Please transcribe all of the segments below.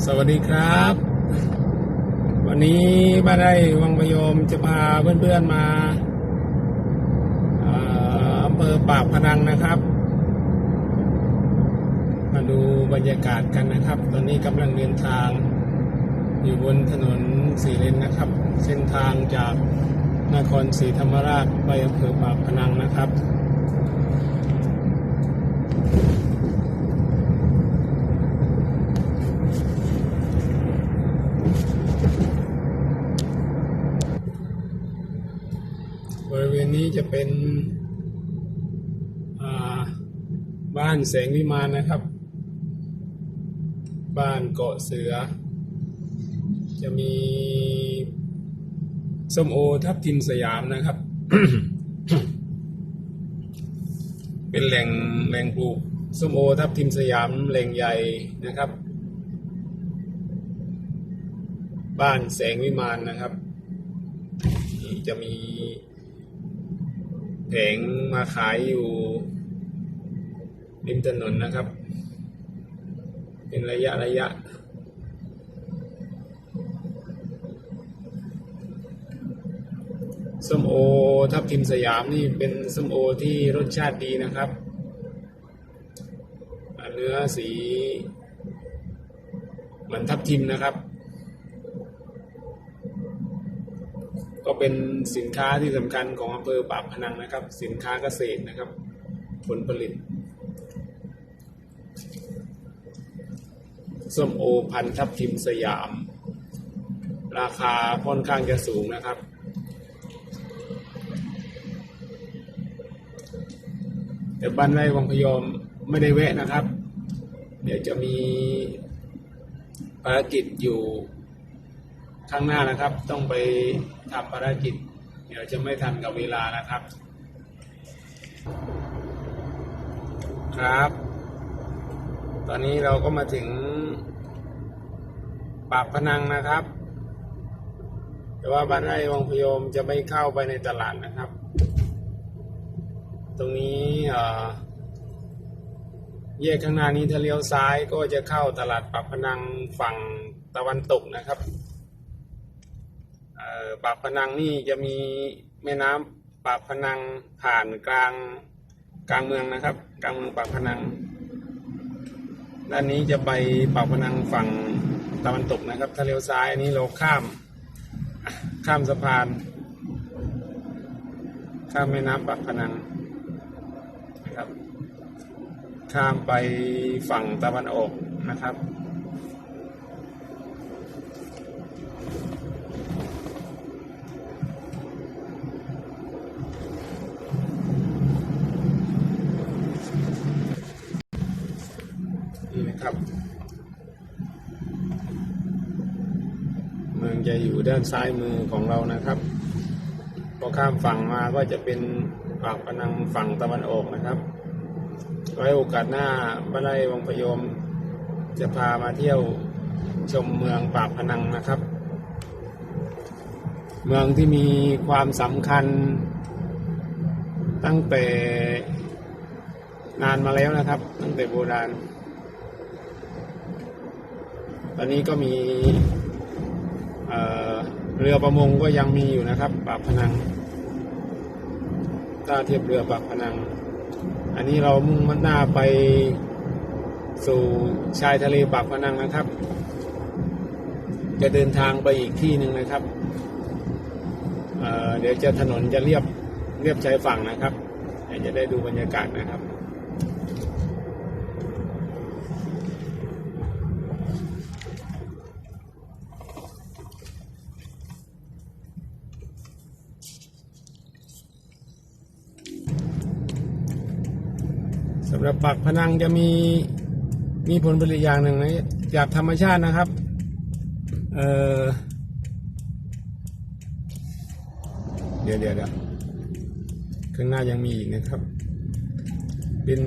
สวัสดีครับ วันนี้บ้านไร่วังพยมจะพาเพื่อนๆมาอำเภอปากพนังนะครับ มาดูบรรยากาศกันนะครับ ตอนนี้กำลังเดินทาง อยู่บนถนนสีเลนนะครับ เส้นทางจากนครศรีธรรมราชไปอำเภอปากพนังนะครับริเวณนี้จะ เป็นบ้านแสงวิมานนะครับ บ้านเกาะเสือ จะมีส้มโอทับทิมสยามนะครับ เป็นแหล่งแหล่งปลูกส้มโอทับทิมสยามแหล่งใหญ่นะครับ บ้านแสงวิมานนะครับนี่จะมี แผงมาขายอยู่ริมถนนนะครับ เป็นระยะระยะ ส้มโอทับทิมสยามนี่เป็นส้มโอที่รสชาติดีนะครับ เนื้อสีเหมือนทับทิมนะครับ ก็เป็นสินค้าที่สำคัญของอำเภอปากพนังนะครับ สินค้าเกษตรนะครับ ผลผลิตส้มโอพันทับทิมสยาม ราคาค่อนข้างจะสูงนะครับ แต่บ้านไร่วังพยอมไม่ได้แวะนะครับ เดี๋ยวจะมีภารกิจอยู่ ข้างหน้านะครับ ต้องไปทำภารกิจ เดี๋ยวจะไม่ทันกับเวลานะครับ ครับ ตอนนี้เราก็มาถึง ปากพนังนะครับ แต่ว่าบ้านไร่วังพยมจะไม่เข้าไปในตลาดนะครับ ตรงนี้เอ่อแยกข้างหน้านี้ถ้าเลี้ยวซ้ายก็จะเข้าตลาดปากพนังฝั่งตะวันตกนะครับ ปากพนังนี่จะมีแม่น้ำปากพนังผ่านกลางกลางเมืองนะครับ กลางเมืองปากพนัง ด้านนี้จะไปปากพนังฝั่งตะวันตกนะครับ ถ้าเลี้ยวซ้ายอันนี้เราข้ามข้ามสะพาน ข้ามแม่น้ำปากพนังนะครับ ข้ามไปฝั่งตะวันออกนะครับ นี่นะครับเมืองจะอยู่ด้านซ้ายมือของเรานะครับพอข้ามฝั่งมาก็จะเป็นปากพนังฝั่งตะวันออกนะครับไว้โอกาสหน้าบ้านไร่วังพยม จะพามาเที่ยวชมเมืองปากพนังนะครับ เมืองที่มีความสำคัญ ตั้งแต่นานมาแล้วนะครับ ตั้งแต่โบราณ ตอนนี้ก็มีเเรือประมงก็ยังมีอยู่นะครับปากพนังท่าเทียบเรือปากพนัง อันนี้เรามุ่งมั่นหน้าไปสู่ชายทะเลปากพนังนะครับ จะเดินทางไปอีกที่หนึ่งนะครับเเดี๋ยวจะถนนจะเรียบเรียบชายฝั่งนะครับจะได้ดูบรรยากาศนะครับ สำหรับปากพนังจะมีมีผลผลิตอย่างหนึ่งนะจากธรรมชาตินะครับ เออเดี๋ยวเดี๋ยวเดี๋ยวข้างหน้ายังมีอีกนะครับ เป็น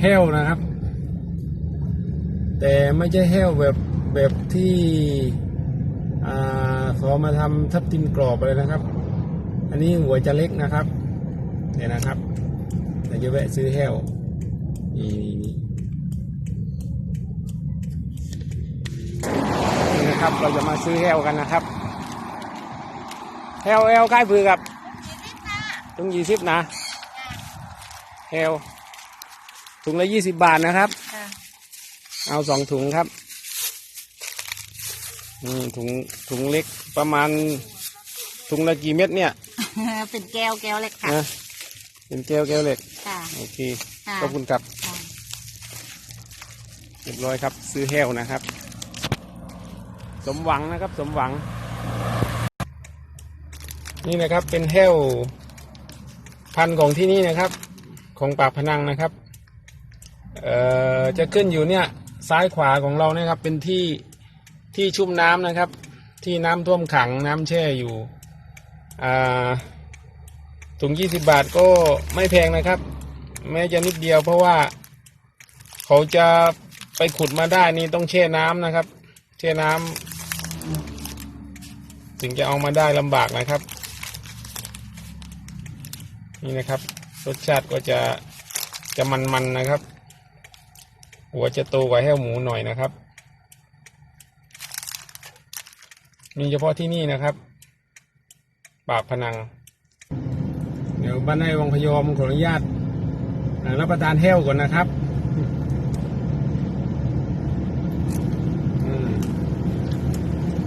แห้วนะครับ แต่ไม่ใช่แห้วแบบแบบที่อ่าขอมาทำทับทิมกรอบเลยนะครับ อันนี้หัวจะเล็กนะครับเนี่ยนะครับ จะแวะซื้อแห้วนี่นี่นี่นะครับเราจะมาซื้อแฮวกันนะครับแฮวแฮวใกล้พือกับถุงยี่สิบนะแฮวถุงละยี่สิบบาทนะครับค่ะเอาสองถุงครับนี่ถุงถุงเล็กประมาณถุงละกี่เม็ดเนี่ย เป็นแก้วแก้วเล็กค่ะนะ เป็นแก้วแก้วเหล็ก ค่ะ โอเค ค่ะ ขอบคุณครับ ค่ะเรียบร้อยครับ ซื้อแห้วนะครับ สมหวังนะครับ สมหวัง นี่นะครับเป็นแห้วพันธุ์ของที่นี่นะครับ ของปากพนังนะครับเอ่อจะขึ้นอยู่เนี่ยซ้ายขวาของเราเนี่ยครับ เป็นที่ที่ชุ่มน้ำนะครับ ที่น้ำท่วมขังน้ำแช่อยู่อ่า ถุงยี่สิบบาทก็ไม่แพงนะครับ แม้จะนิดเดียวเพราะว่า เขาจะไปขุดมาได้นี่ต้องแช่น้ำนะครับ แช่น้ำถึงจะเอามาได้ลำบากนะครับ นี่นะครับ รสชาติก็จะจะมันๆนะครับ หัวจะโตกว่าแห้วหมูหน่อยนะครับ มีเฉพาะที่นี่นะครับ ปากพนัง บ้านในวังพยอมขออนุญาตรับประทานแห้วก่อนนะครับ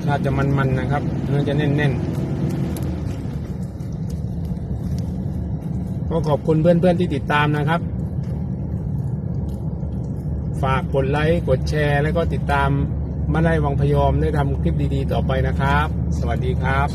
ชาจะมันๆนะครับเนื้อจะแน่นๆ ก็ขอบคุณเพื่อนๆที่ติดตามนะครับ ฝากกดไลค์ กดแชร์ แล้วก็ติดตามมาได้วังพยอมได้ทำคลิปดีๆ ต่อไปนะครับ สวัสดีครับ